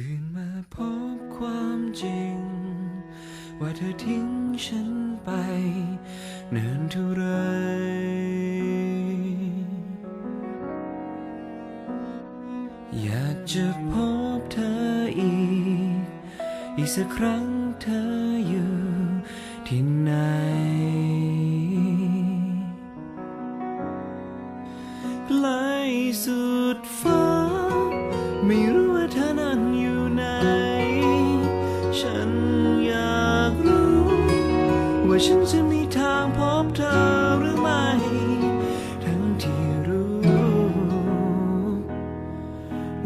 ตื่นมาพบความจริง ว่าเธอทิ้งฉันไปเนิ่นเท่าไร อยากจะพบเธออีก อีกสักครั้งเธออยู่ที่ไหน ไกลสุดฟ้าไม่รู้ ฉันอยากรู้ ว่าฉันจะมีทางพบเธอหรือไม่ ทั้งที่รู้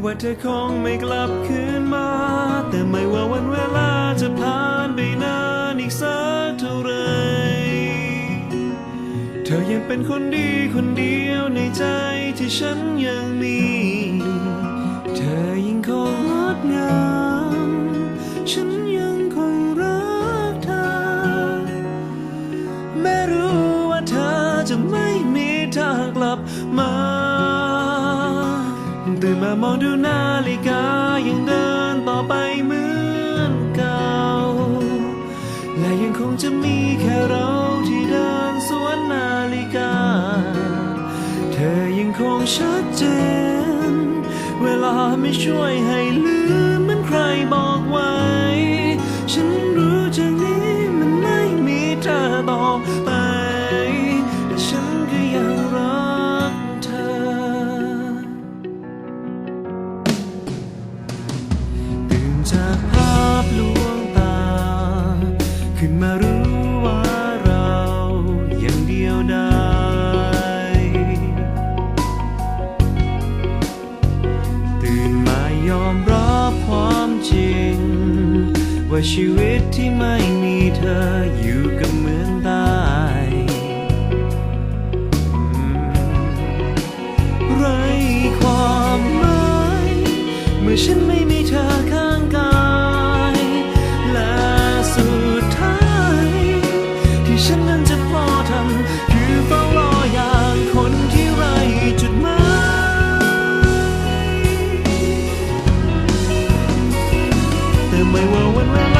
ว่าเธอคงไม่กลับคืนมา แต่ไม่ว่าวันเวลาจะผ่านไปนานอีกสักเท่าไหรเธอยังเป็นคนดีคนเดียวในใจที่ฉันยังมี ลับมาตื่นมามองดูนาฬิกายังเดินต่อไปเหมือนเก่า และยังคงจะมีแค่เราที่เดินสวนนาฬิกา เธอยังคงชัดเจน เวลาไม่ช่วยให้ลื จากภาพลวงตา ขึ้นมารู้ว่าเรายังเดียวดายตื่นมายอมรับความจริง ว่าชีวิตที่ไม่มีเธออยู่กับเมืองตายไรความหมายเมื่อฉันไม่มีเธอ ที่ฉันนั้นจะพอทำคือเฝ้ารออย่างคนที่ไรจุดหมายแต่ไม่ว่าวันเวลา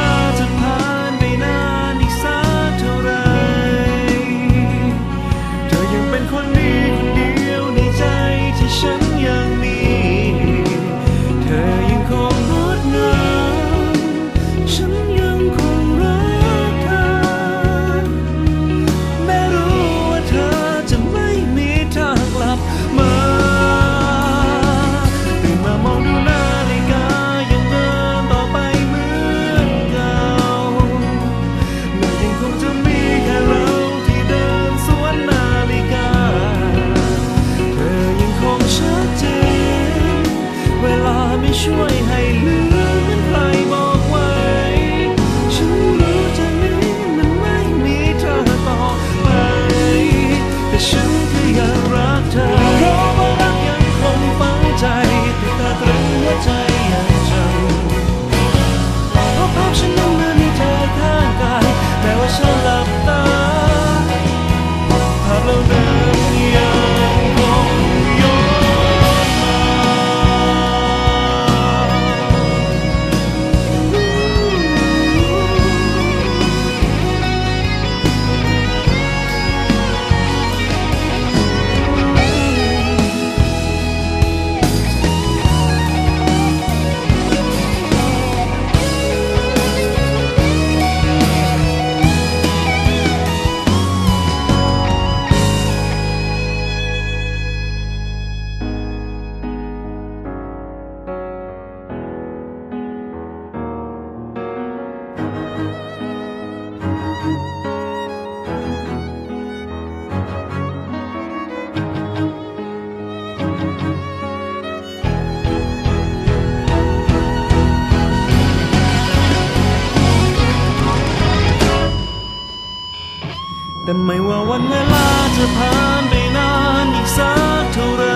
แต่ไม่ว่าวันเวลาจะผ่านไปนานอีกสักเท่าไร